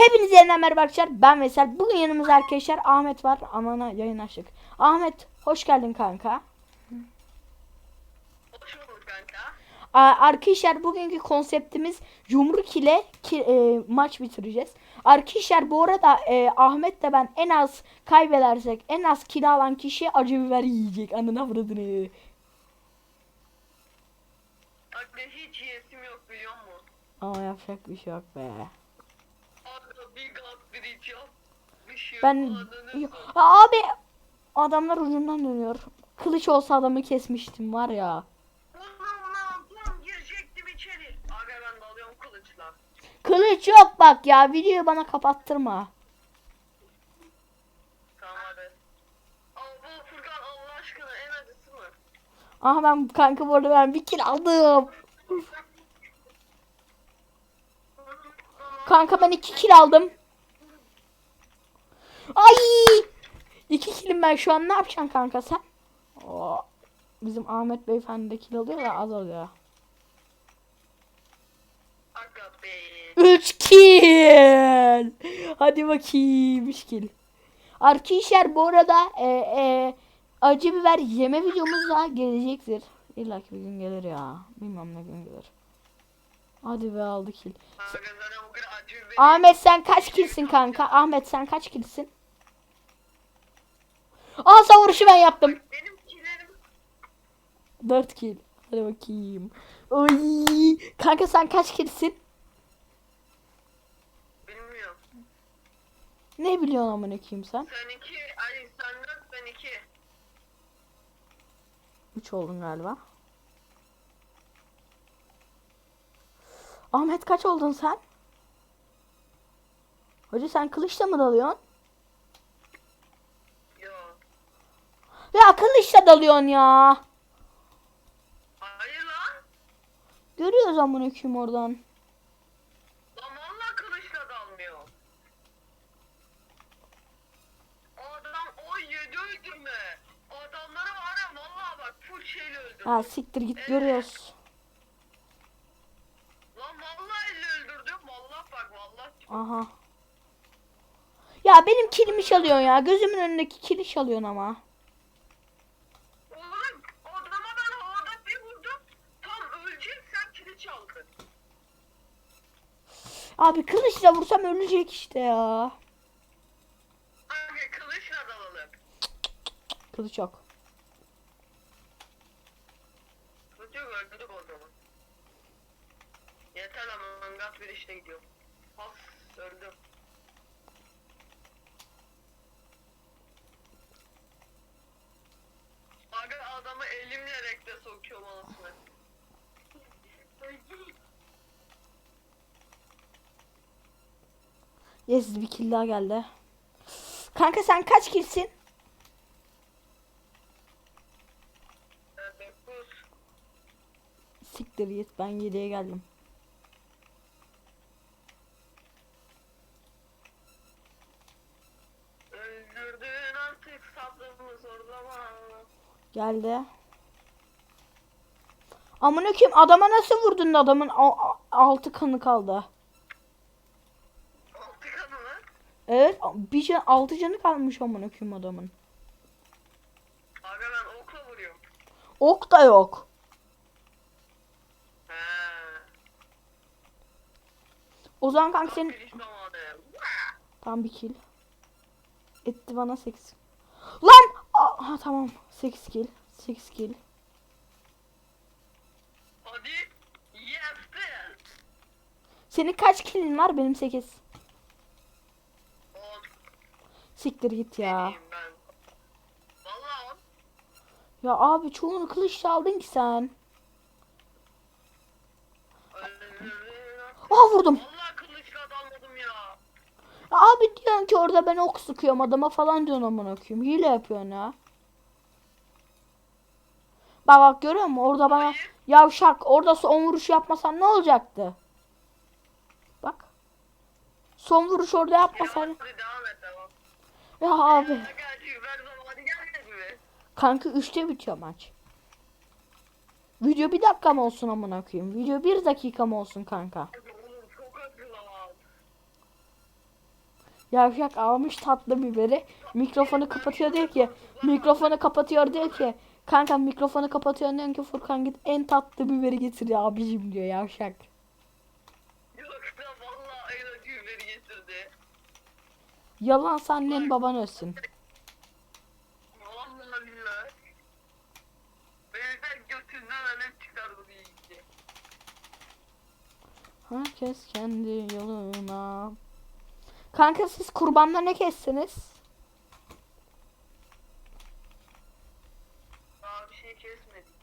Hepinize yeniden merhaba arkadaşlar. Ben Veysel. Bugün yanımızda arkadaşlar Ahmet var. Amana yayın açtık. Ahmet hoş geldin kanka. Hoş bulduk kanka. Arkadaşlar bugünkü konseptimiz yumruk ile ki- e, maç bitireceğiz. Arkadaşlar bu arada e, Ahmet de ben en az kaybedersek en az kill alan kişi acı biber yiyecek. Anına avradını. Kanka hiç yesim yok biliyor musun? Ama yapacak bir şey yok be. Kanka bir gaz bir iç yap. Bir şey Ben abi adamlar ucundan dönüyor. Kılıç olsa adamı kesmiştim var ya. Kılıç yok bak ya videoyu bana kapattırma. Aha ben kanka bu arada ben bir kill aldım. Kanka ben iki kill aldım. Ay! İki killim ben şu an ne yapacaksın kanka sen? Oo, bizim Ahmet beyefendi de kill alıyor da az. Aga be. Üç kill. Hadi bakayım üç kill. Arkadaşlar bu arada e, e, acı biber yeme videomuz da gelecektir. İlla ki bir gün gelir ya. Bilmem ne gün gelir. Hadi be aldı kill. Ahmet sen kaç killsin kanka? Ahmet sen kaç killsin? Aa savuruşu ben yaptım. Benim kilerim 4 kill. Hadi bakayım. Oy. Kanka sen kaç killsin? bilmiyorum. Ne biliyorsun amına koyayım sen? Sen iki, ay sen dört ben iki. 3 oldun galiba. Ahmet kaç oldun sen? Hoca sen kılıçla mı dalıyorsun? Yo. Ya kılıçla dalıyorsun ya. Hayır lan. Görüyoruz amına koyayım oradan. Lan valla kılıçla dalmıyor. Adam o yedi öldürme. Adamları var ya valla bak full şeyle öldürdü. Ha siktir git görüyoruz. Lan valla elle öldürdüm. Valla bak valla. Aha. Ya benim kilimi çalıyorsun ya. Gözümün önündeki kili çalıyorsun ama. Oğlum adama ben havada bir vurdum. Tam ölecek sen kili çaldın. Abi kılıçla vursam ölecek işte ya. Abi kılıçla dalalım. Kılıç yok. Kılıç yok öldürdük o zaman. Yeter ama mangat bir işte gidiyor. Has öldüm. Yes bir kill daha geldi. Kanka sen kaç killsin? Siktir git ben 7'ye geldim. Öldürdün artık sabrımı zorlama. Geldi. Amına koyayım adama nasıl vurdun da adamın altı kanı kaldı. Altı kanı mı? Evet bir can, altı canı kalmış amına koyayım adamın. Abi ben okla vuruyorum. Ok da yok. He. O zaman kanka senin tam bir kill. Etti bana 8. Lan! Aa, Ha tamam. 8 kill. 8 kill. Hadi. Yaptın. Senin kaç killin var? Benim 8. Siktir git ya. Ya abi çoğunu kılıçla aldın ki sen. Aa vurdum. Ya. Abi diyorsun ki orada ben ok sıkıyorum adama falan diyorsun amına koyayım. Hile yapıyorsun ya. Bak bak görüyor musun? Orada bana yavşak orada son vuruş yapmasan ne olacaktı? Bak. Son vuruş orada yapmasan. Devam et. Ya abi. Kanka 3'te bitiyor maç. Video bir dakika mı olsun amına koyayım? Video bir dakika mı olsun kanka? Yavşak almış tatlı biberi. Mikrofonu kapatıyor diyor ki. Mikrofonu kapatıyor diyor ki. Kanka mikrofonu kapatıyor diyor ki Furkan git en tatlı biberi getir ya abicim diyor yavşak. Yoksa vallahi en acı biberi getirdi. Yalansa annen baban ölsün. Vallahi billahi. Beyler götünden önem çıkar bu bilgi. Herkes kendi yoluna. Kanka siz kurbanda ne kestiniz? Daha bir şey kesmedik.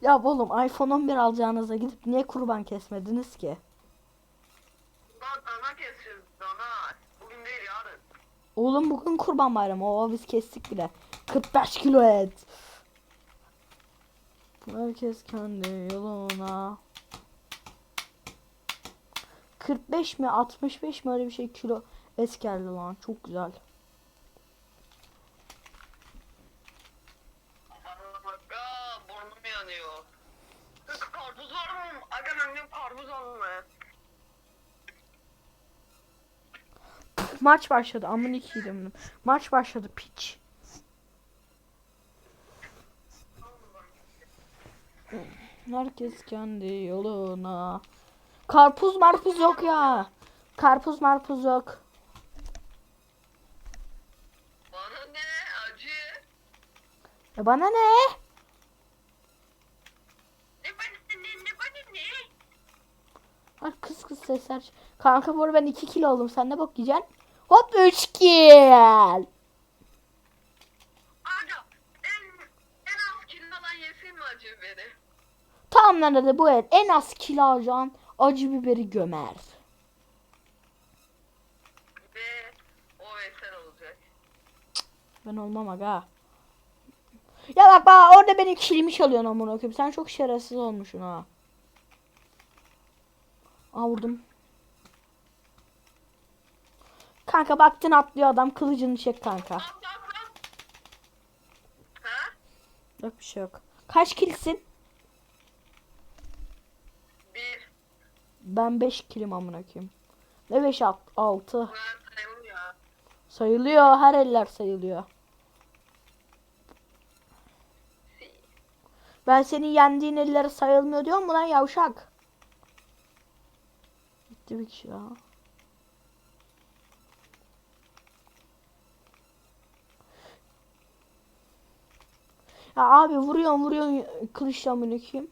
Ya oğlum iPhone 11 alacağınıza gidip niye kurban kesmediniz ki? Lan dana keseceğiz dana. Bugün değil yarın. Oğlum bugün kurban bayramı. Oo biz kestik bile. 45 kilo et. Herkes kendi yoluna. 45 mi 65 mi öyle bir şey kilo et geldi lan. Çok güzel. Aga burnum yanıyor. Karpuz var mı? Aga annem karpuz alma. Maç başladı. Amın ikiydim. Maç başladı piç. Herkes kendi yoluna. Karpuz marpuz yok ya. Karpuz marpuz yok. Bana ne acı? E bana ne? Ne bana ne ne bana ne? Ay kız kız sesler. Kanka bu arada ben 2 kilo oldum. Sen ne bak yiyeceksin? Hop 3 kill. Lan hadi bu el. En az kilo alacaksın. Acı biberi gömer. Ve o veysel olacak. Ben olmam aga. Ya bak bak orada benim kilimi çalıyorsun amına koyayım. Sen çok şerefsiz olmuşsun ha. Aa vurdum. Kanka baktın atlıyor adam kılıcını çek kanka. Yok bir şey yok. Kaç kilsin? Bir. Ben 5 kilim amına koyayım. Ne 5 6 Ben sayılır ya. sayılıyor her eller sayılıyor. Ben senin yendiğin eller sayılmıyor diyor mu lan yavşak? Gitti bir kişi daha. Ya abi vuruyorsun vuruyorsun kılıçla amına koyayım.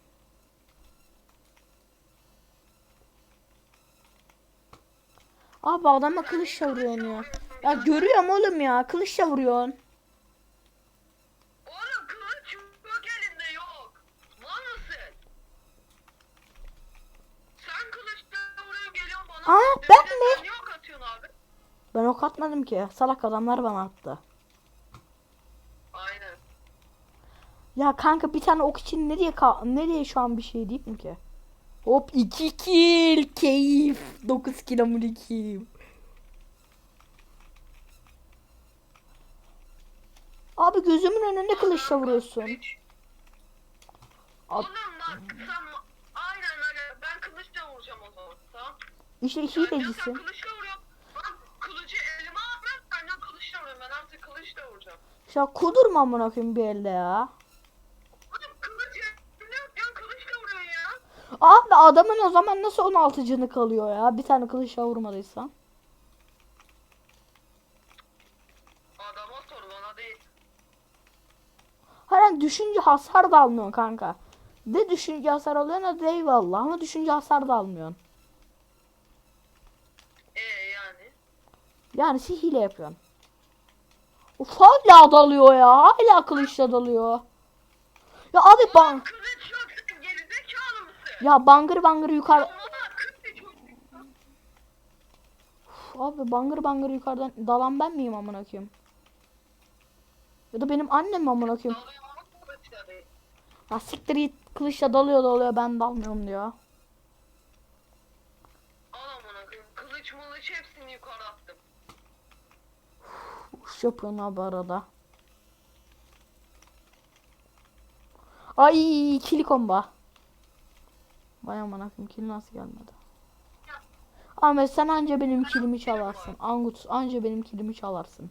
Abi adama kılıçla vuruyorsun ya. Ya görüyorum oğlum ya kılıçla vuruyorsun. Oğlum kılıç yok elinde yok. Mal mısın? Sen kılıçla buraya geliyorsun bana. Aa, ben mi? Sen niye ok atıyorsun abi? Ben ok atmadım ki. Salak adamlar bana attı. Aynen. Ya kanka bir tane ok için nereye ka- nereye şu an bir şey diyeyim ki? Hop 2 kill keyif 9 kilometrim. Abi gözümün önünde kılıçla vuruyorsun. At- Oğlum bak sen aynen öyle. Ben kılıçla vuracağım o zaman. Tamam. İşte hilecisin. kılıçla vuruyorum. Ben kılıcı elime almıyorum. Senden kılıçla vuruyorum. Ben artık kılıçla vuracağım. Ya kudurma amına koyayım bir elde ya. Oğlum kılıç elinde yok. Ya kılıçla vuruyorsun ya. Abi adamın o zaman nasıl 16 canı kalıyor ya? Bir tane kılıçla vurmadıysan. Adama sor bana değil. Halen düşünce hasar da almıyorsun kanka. Ne düşünce hasar alıyorsun de eyvallah ama düşünce hasar da almıyorsun. Ee yani. Yani sen hile yapıyorsun. Uf hala dalıyor ya. Hala kılıçla dalıyor. Ya abi ban Kılıç yok sen gerizekalı mısın? Ya bangır bangır yukarı. Uf, abi bangır bangır yukarıdan dalan ben miyim amına koyayım? Ya da benim annem mi amına koyayım? Ya siktir git kılıçla dalıyor dalıyor ben dalmıyorum diyor. Kılıç mılıç hepsini yukarı attım. Uş yapıyorsun abi arada. Ay ikili komba. Vay aman kill nasıl gelmedi. Ahmet sen anca benim kilimi çalarsın. Angut anca benim kilimi çalarsın.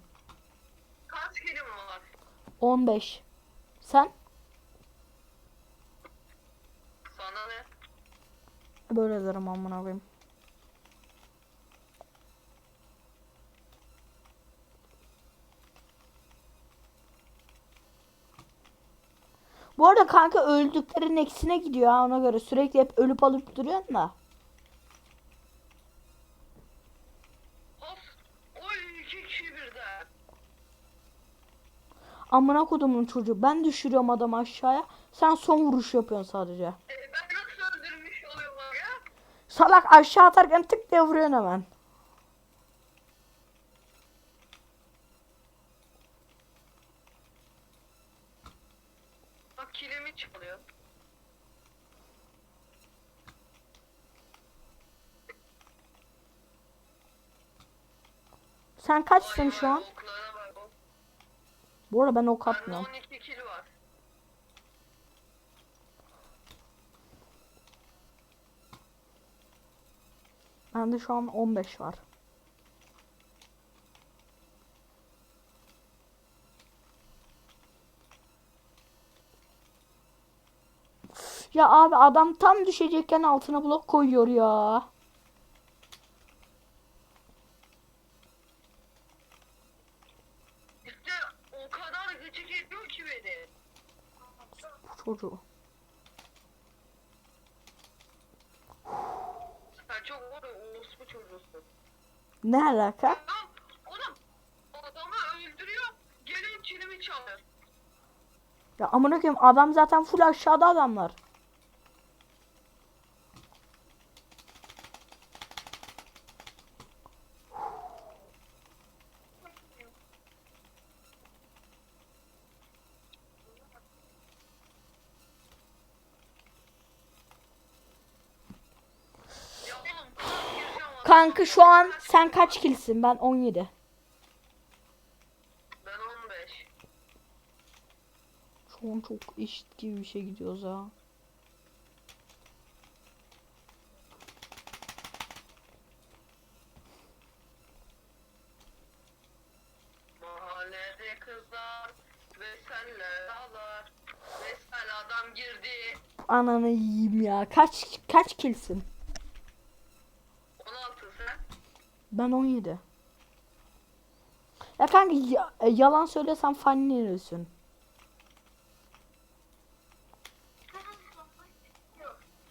Kaç kilim var? 15. Sen? Sana ne? Böyle derim amına koyayım. Bu arada kanka öldüklerin eksine gidiyor ha ona göre. Sürekli hep ölüp alıp duruyorsun da. Amına kodumun çocuğu. Ben düşürüyorum adamı aşağıya. Sen son vuruş yapıyorsun sadece. E, ben nasıl öldürmüş oluyorum ya? Salak aşağı atarken tık diye vuruyorsun hemen. Bak kilimi çalıyor. Sen kaçsın şu an? Bu arada ben ok atmıyorum. 12 kilo var. Bende şu an 15 var. Ya abi adam tam düşecekken altına blok koyuyor ya. İşte o kadar gıcık ediyor ki beni. Bu çocuğu. Sen çok var ya orospu çocuğusun. Ne alaka? Lan oğlum adamı öldürüyor. Gelin kilimi çalır. Ya amına koyayım adam zaten full aşağıda adamlar. Kanka şu an sen kaç kilsin? Ben 17. Ben 15. Şu an çok eşit gibi bir şey gidiyoruz ha. Mahallede kızlar adam girdi. Ananı yiyeyim ya. Kaç kaç kilsin? 16 sen. Ben 17. Ya kanka ya- e, yalan söylesem.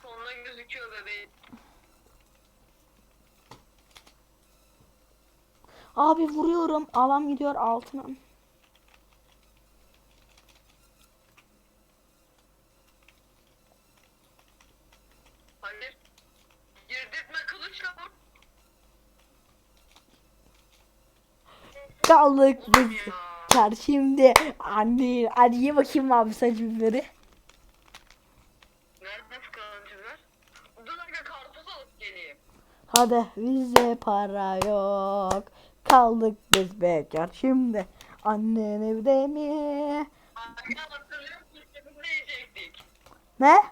Sonuna gözüküyor bebeğim. Abi vuruyorum. Alam gidiyor altına. Hayır. Girdirtme kılıçla vur. Kaldık biz. Oğlum ya. Kar şimdi. Anne. Hadi ye bakayım abi alıp geleyim. Hadi bizde para yok. Kaldık biz bekar şimdi. Annen evde mi? Ne.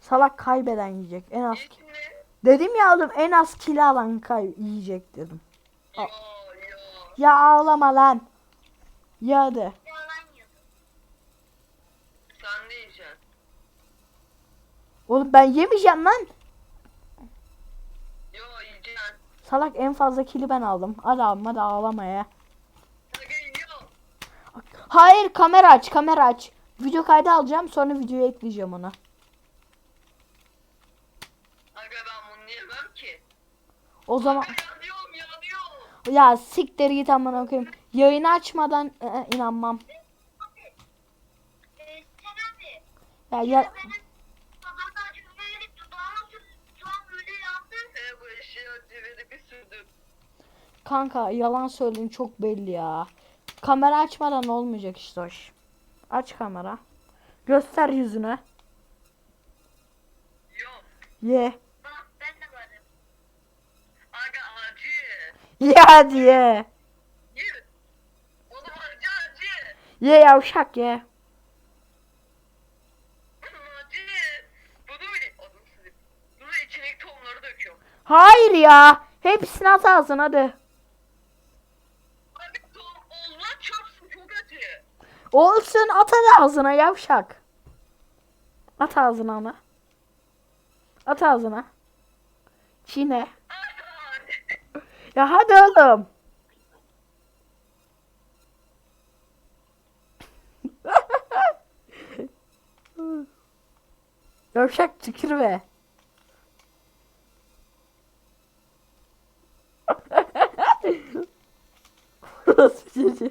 Salak kaybeden yiyecek. En az. Ne? Dedim ya oğlum en az kilo alan kay yiyecek dedim. Yo yo. Ya ağlama lan. Ya. Yalan Sen ne yiyeceksin? Oğlum ben yemeyeceğim lan. Yo yiyeceksin. Salak en fazla kili ben aldım. Hadi abim hadi ağlama ya. Hayır kamera aç kamera aç. Video kaydı alacağım sonra videoya ekleyeceğim onu. Aga ben bunu yemem ki. O zaman yanıyorum yanıyorum. ya siktir git amına koyayım. Yayını açmadan ı, inanmam. Ee, sen abi, Ya, ya kanka yalan söyleyeyim çok belli ya. Kamera açmadan olmayacak işte hoş. Aç kamera. Göster yüzünü. Yok. Ye. Bak Ya diye. Ye. O zaman ya ye. Ye yavşak ye. Naci. Bunu mu? Adım sizin. Bunu içindeki tohumları döküyorum. Hayır ya. Hepsini at ağzına hadi. Allah çarpsın çok acı. Olsun at hadi ağzına yavşak. At ağzına onu. At ağzına. Çiğne. Ya hadi oğlum. Yavşak tükürme. Nasıl çocuğu?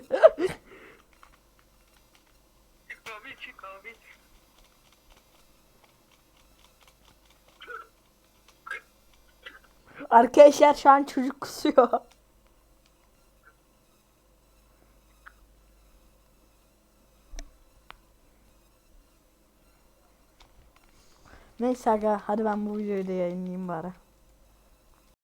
Çık abi çık abi. Arkadaşlar şu an çocuk kusuyor. Neyse aga hadi ben bu videoyu da yayınlayayım bari.